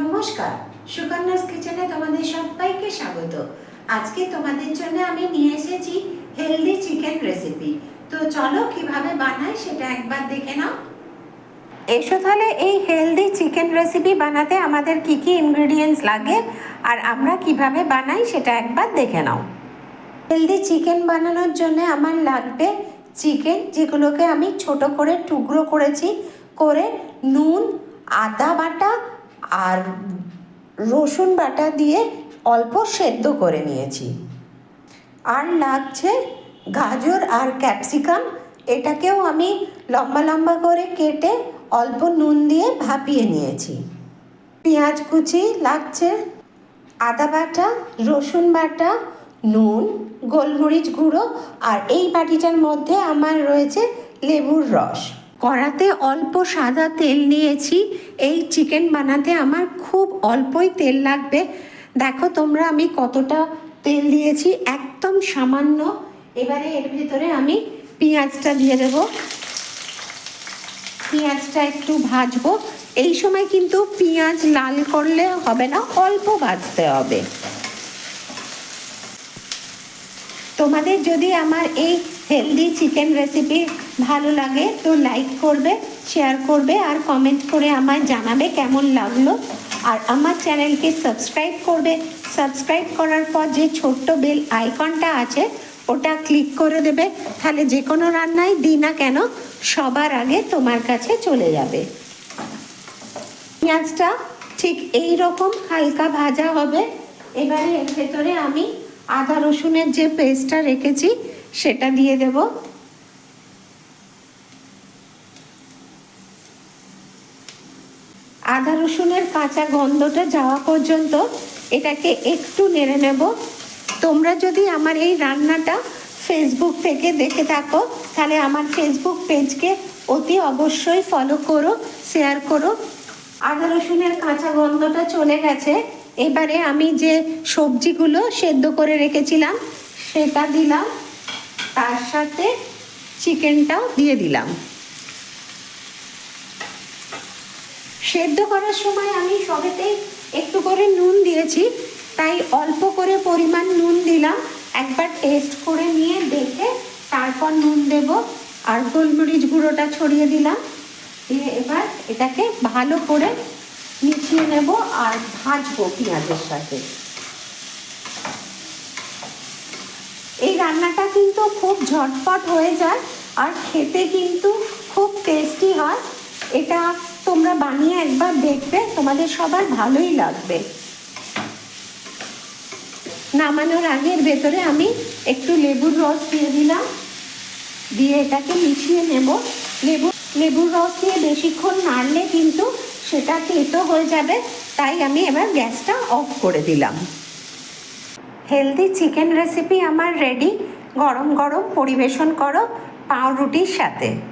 নমস্কার সুকন্যাস কিচেনে তোমাদের সবাইকে স্বাগত। আজকে তোমাদের জন্য আমি নিয়ে এসেছি হেলদি চিকেন রেসিপি। তো চলো কীভাবে বানাই সেটা একবার দেখে নাও। এসো তাহলে এই হেলদি চিকেন রেসিপি বানাতে আমাদের কি কি ইনগ্রেডিয়েন্টস লাগে আর আমরা কীভাবে বানাই সেটা একবার দেখে নাও। হেলদি চিকেন বানানোর জন্য আমার লাগবে চিকেন যেগুলোকে আমি ছোট করে টুকরো করেছি। করে নুন আদা বাটা আর রসুন বাটা দিয়ে অল্প সেদ্ধ করে নিয়েছি। আর লাগছে গাজর আর ক্যাপসিকাম, এটাকেও আমি লম্বা লম্বা করে কেটে অল্প নুন দিয়ে ভাপিয়ে নিয়েছি। পেঁয়াজ কুচি লাগছে, আদা বাটা, রসুন বাটা, নুন, গোলমরিচ গুঁড়ো, আর এই বাটিটার মধ্যে আমার রয়েছে লেবুর রস। কড়াতে অল্প সাদা তেল নিয়েছি। এই চিকেন বানাতে আমার খুব অল্পই তেল লাগবে। দেখো তোমরা আমি কতটা তেল দিয়েছি, একদম সামান্য। এবারে এর ভেতরে আমি পেঁয়াজটা দিয়ে দেবো। পেঁয়াজটা একটু ভাজবো। এই সময় কিন্তু পেঁয়াজ লাল করলে হবে না, অল্প ভাজতে হবে। তোমাদের যদি আমার এই হেলদি চিকেন রেসিপি ভালো লাগে তো লাইক করবে শেয়ার করবে আর কমেন্ট করে আমায় জানাবে কেমন লাগল। আর আমার চ্যানেলকে সাবস্ক্রাইব করবে। সাবস্ক্রাইব করার পর যে ছোট্ট বেল আইকনটা আছে, ওটা ক্লিক করে দেবে। তাহলে যে কোনো রান্নাই দিই না কেন, সবার আগে তোমার কাছে চলে যাবে। পেঁয়াজটা ঠিক এই রকম হালকা ভাজা হবে। এবারে এর ভেতরে আমি আদা রসুনের যে পেস্টটা রেখেছি, সেটা দিয়ে দেব। আদা রসুনের কাঁচা গন্ধটা যাওয়া পর্যন্ত এটাকে একটু নেড়ে নেব। তোমরা যদি আমার এই রান্নাটা ফেসবুক থেকে দেখে থাকো, তাহলে আমার ফেসবুক পেজকে অতি অবশ্যই ফলো করো শেয়ার করো। আদা রসুনের কাঁচা গন্ধটা চলে গেছে। এবারে আমি যে সবজিগুলো সেদ্ধ করে রেখেছিলাম, সেটা দিলাম। তার সাথে চিকেনটাও দিয়ে দিলাম। সেদ্ধ করার সময় আমি সবেতেই একটু করে নুন দিয়েছি, তাই অল্প করে পরিমাণ নুন দিলাম। একবার টেস্ট করে নিয়ে দেখে তারপর নুন দেব আর গোলমরিচ গুঁড়োটা ছড়িয়ে দিলাম। দিয়ে এবার এটাকে ভালো করে মিশিয়ে নেব আর ভাজবো পেঁয়াজের সাথে। এই রান্নাটা কিন্তু খুব ঝটপট হয়ে যায় আর খেতে কিন্তু খুব টেস্টি হয়। এটা তোমরা বানিয়ে একবার দেখবে, তোমাদের সবার ভালোই লাগবে। নামানোর আগের ভেতরে আমি একটু লেবুর রস দিয়ে দিলাম। দিয়ে এটাকে মিশিয়ে নেব। লেবু, লেবুর রস দিয়ে বেশিক্ষণ নাড়লে কিন্তু সেটা তেতো হয়ে যাবে। তাই আমি এবার গ্যাসটা অফ করে দিলাম। হেলদি চিকেন রেসিপি আমার রেডি। গরম গরম পরিবেশন করো পাউরুটির সাথে।